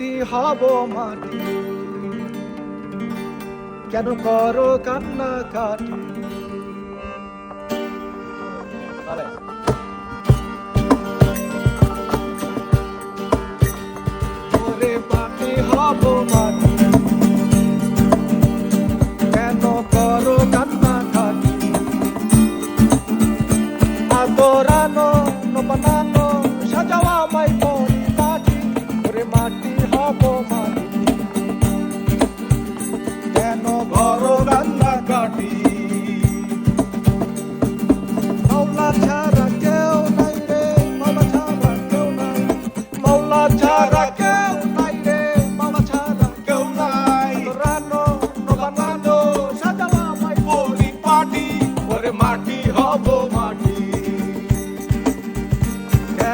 মাটি হব মাটি। কেন করো কান্না কাটি? মাটি।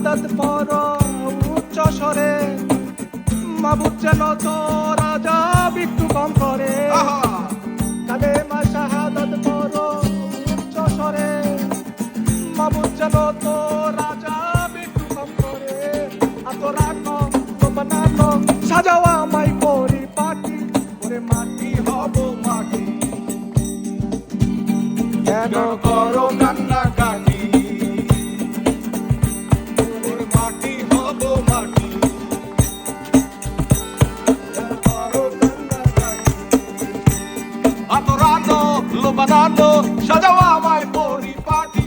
মা শাহাদাত পর উচ্চ স্বরে মাবুদ যেন তোরা যাব একটু কম করে। কালে মা শাহাদাত পর উচ্চ স্বরে মাবুদ যেন তোরা যাব একটু কম করে। বানানো পাটি ওরে মাটি হব মাটি। কেন করো কান্না Lubanando, সাজাওয়া আমায় পরিপাটি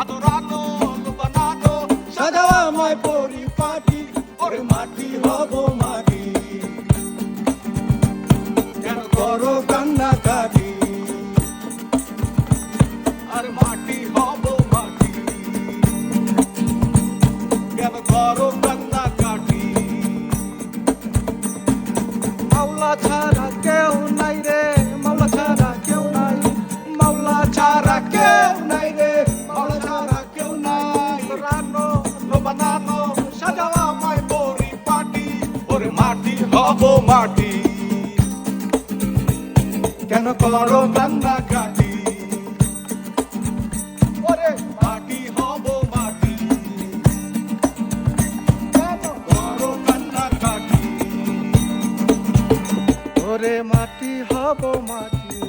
Adorando, Lubanando, সাজাওয়া মাই পরি পাটি ওরে মাটি হব মাটি। কেন করো কান্না কাটি আর মাটি হব মাটি। কেন করো কান্না কাটি মাওলা ছাড়া কেউ মাটি হব মাটি। কেন করো কান্না কাটি মাটি, হব মাটি। কেন করো কান্না কাটি ওরে, মাটি, হব মাটি।